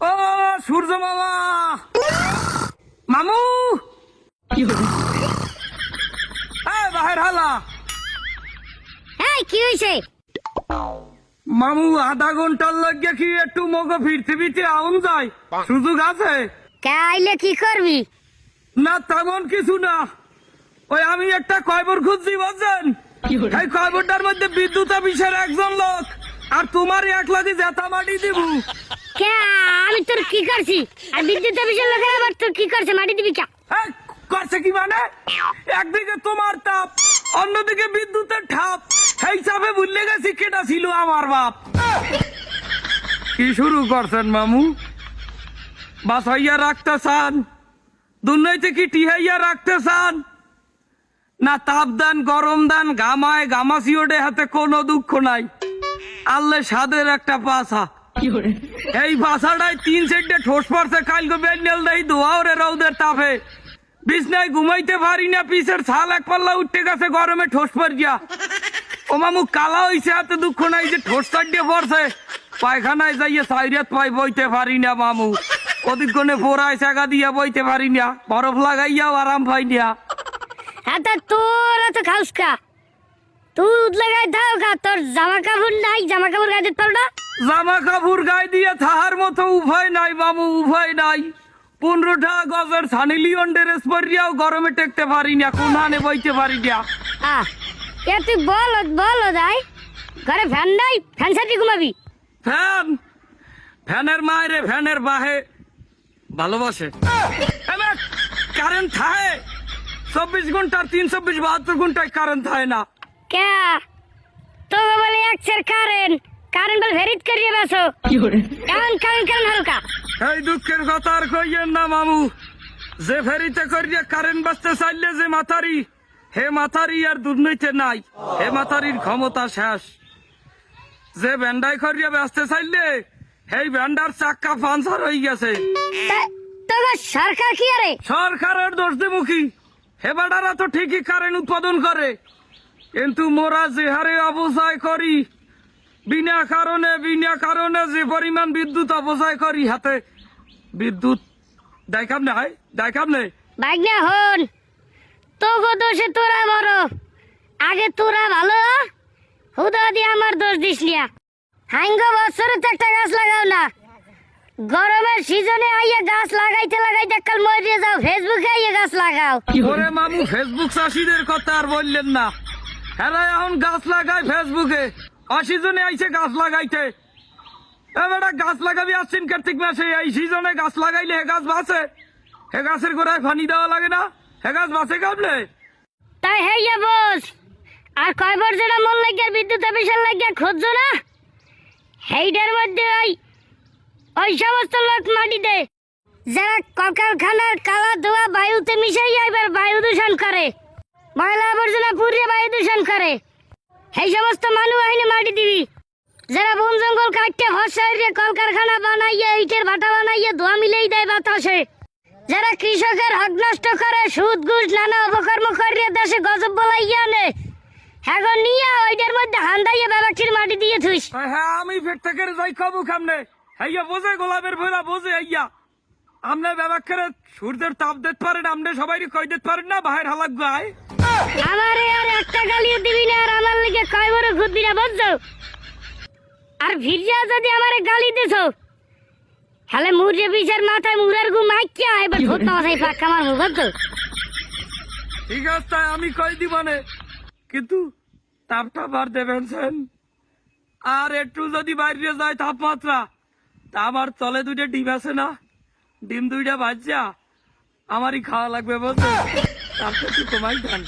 ও সূর্য মামা! মামু! এই বাহির হালা। এই কি হয়েছে মামু আধা ঘণ্টার লাগে কি একটু মগ ফিরতে ফিরতে আউন যায়? সুযোগ আছে? কে আইলে কি করবি? না তেমন কিছু না। ওই আমি একটা কয়বর খুঁজছি বুঝছেন? এই কয়বরটার মধ্যে বিদ্যুৎ অফিসের একজন লোক। আর তোমার এক লাখি জেতা মাটি দিব। কে আমি তোর কি করছি? আর বিদ্যুৎ অফিসের লোকের আবার তোর কি করছে? মাটি দিবি কে? করছে কি মানে? একদিকে তোমার তাপ অন্যদিকে বিদ্যুতের ঠাপ। এই চাপে ভুললে গেছি কেটা ছিল আমার বাপ। কি শুরু করছেন মামু? বাসাইয়া রাখতে চান দুর্নৈতে কি টিহাইয়া রাখতে চান না তাপ দান গরম দান গামায় গামাসি ওডে হাতে কোনো দুঃখ নাই। আল্লে সাদের একটা পাশা এই বাসাটায় তিন সেটে ঠোস পড়ছে কালকে বেন্ডেল দেই ধোয়াও রে রৌদের তাপে। বিছনায় ঘুমাইতে পারি না পিসের ছাল এক পাল্লা উঠতে গেছে গরমে ঠোস পর গিয়া। ও মামু কালা হইছে এত দুঃখ নাই যে ঠোস চাটিয়ে পড়ছে। পায়খানায় যাইয়ে সাইরাত পাই বইতে পারি না মামু। অধিকক্ষণে ফোরায় চাকা দিয়া বইতে পারি না বরফ লাগাইয়াও আরাম পাই না। হ্যাঁ তা তোর এত খাউস কা তুই লাগাই দাও কা তোর জামা কাপড় নাই জামা কাপড় গায়ে দিতে পারো না? জামা কাপড় গায়ে দিয়ে থাহার মতো উভয় নাই মামু উভয় নাই। পনেরোটা গজের সানি লিওন ড্রেস পরিয়াও গরমে টেকতে পারি না কোনহানে বইতে পারি না আহ এ তুই বল বল যাই ঘরে ফ্যান নাই ফ্যান সাথে ঘুমাবি? ফ্যান? ফ্যানের মায়েরে ফ্যানের বাহে ভালোবাসে। কারেন্ট থাকে চব্বিশ ঘণ্টার তিন চব্বিশ বাহাত্তর ঘন্টায় কারেন্ট থাকে না। কে? তো বলে এক সের কারেন্ট কারেন্ট বল ভেরিত করিয়ে বেসো। এমন কারেন্ট কারেন্ট হালকা। এই দুঃখের কথা আর কইয়েন না মামু। যে ফেরিতে করিয়া কারেন্ট বাঁচতে চাইলে যে মাথারি হে মাথারি আর দুর্নীতি নাই। হে মাথারির ক্ষমতা শেষ। যে ব্যান্ডাই করিয়া ব্যস্তে চাইলে সেই ব্যান্ডার চাক্কা পাঞ্চার হয়ে গেছে। সরকার কি আরে? সরকারের দোষ দেবুকি হে বেটারা তো ঠিকই কারেন্ট উৎপাদন করে। কিন্তু মোরা যে হারে অবসায় করি বিনা কারণে বিনা কারণে যে পরিমাণ বিদ্যুৎ অপচয় করি হাতে বিদ্যুৎ দেখাম না হয় দেখাম নেই। বাইক না হন তোকে দোষে তোরা বড় আগে তোরা ভালো হুদা দিয়ে আমার দোষ দিস নিয়া হাঙ্গ বছরে তো একটা গাছ লাগাও না। গরমের সিজনে আইয়া গাছ লাগাইতে লাগাইতে কাল মরিয়ে যাও ফেসবুকে আইয়া গাছ লাগাও। ওরে মামু ফেসবুক চাষিদের কথা আর বললেন না। হ্যাঁ এখন গাছ লাগায় ফেসবুকে অসিজনে আইছে গাছ লাগাইতে। এবার গাছ লাগাবি আসছেন কার্তিক মাসে, এই সিজনে গাছ লাগাইলে হে গাছ বাঁচে। হে গাছের গোড়ায় পানি দেওয়া লাগে না। হে গাছ বাঁচে কামলে তাই হেইয়া বস, আর কয়বার যেটা মন লাগিয়া বিদ্যুৎ অফিসের লাগিয়া খুঁজছো না? সেইটার মধ্যে ওই ওই সমস্ত লোক মাটি দে। যারা কলকারখানার কালা ধোয়া বায়ুতে মিশাইয়া এবার বায়ু দূষণ করে। ময়লা আবর্জনা পুড়িয়ে বায়ু দূষণ করে। সেই সমস্ত মানুষ আইনে মাটি দিবি। যারা বন, জঙ্গল কাটতে হসাইরে কলকারখানা বানাইয়ে, ইটের ভাটা বানাইয়ে ধোয়া মিলেই দেয় বাতাসে। যারা কৃষকের হক নষ্ট করে, সুদ, ঘুষ, নানা অপকর্ম করিয়ে দেশে গজব বলাইয়া নে এখন নিয়ে ওইটার মধ্যে হান্দাইয়া ব্যবসায়ীর মাটি দিয়ে থুইস। হ্যাঁ আমি পেট থেকে যাই খাব খামনে হাইয়া, বোঝে গোলাপের ভোলা, বোঝে, হাইয়া। আমনে ব্যবহার করে সূর্যের তাপ দিতে পারেন আমনে সবাই কই দিতে পারেন না, বাহির হালাক গায়। আমারে আর একটা গালিও দিবি না, আর আমার লিগে কয় বড় ঘুরবি না, বুঝছ? আর ভিড়িয়া যদি আমারে গালি দিছ হলে মুড়ে বিষের মাথায় মুড়ের গু বুঝছ? ঠিক আছে, আমি কিন্তু তাপটা বার দেবেন সেন। আর একটু যদি বাইরে যায় তাপমাত্রা, তা আমার তলে দুইটা ডিম আছে না। ডিম দুইটা বাজ্যা আমারই খাওয়া লাগবে বলতে তারপর কমাই দেন